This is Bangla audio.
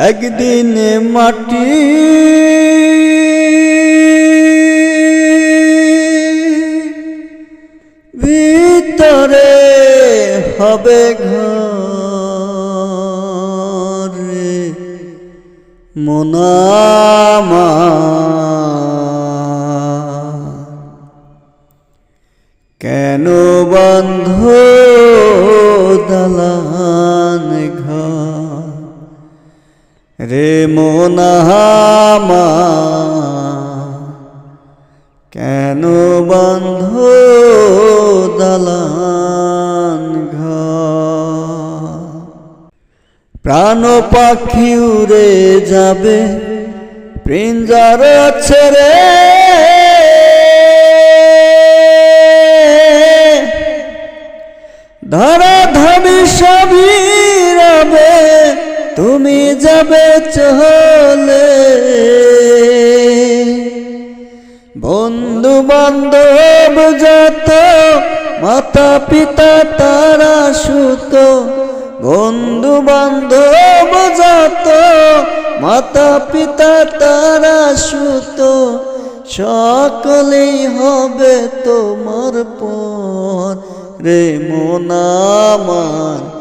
একদিন মাটি ভিতরে হবে ঘর মোনামা কেন বন্ধ দলান ঘর? রে মোনামা কেন বন্ধ দলান প্রাণ পাখি উড়ে যাবে পিঞ্জার ছেড়ে। ধরা ধবি সবই চলে। বন্ধু বান্ধব যত মাতা পিতা তারা সুত। বন্ধু বান্ধব যত মাতা পিতা তারা সুত। সকলেই হবে তোমার পর। রে মোনামার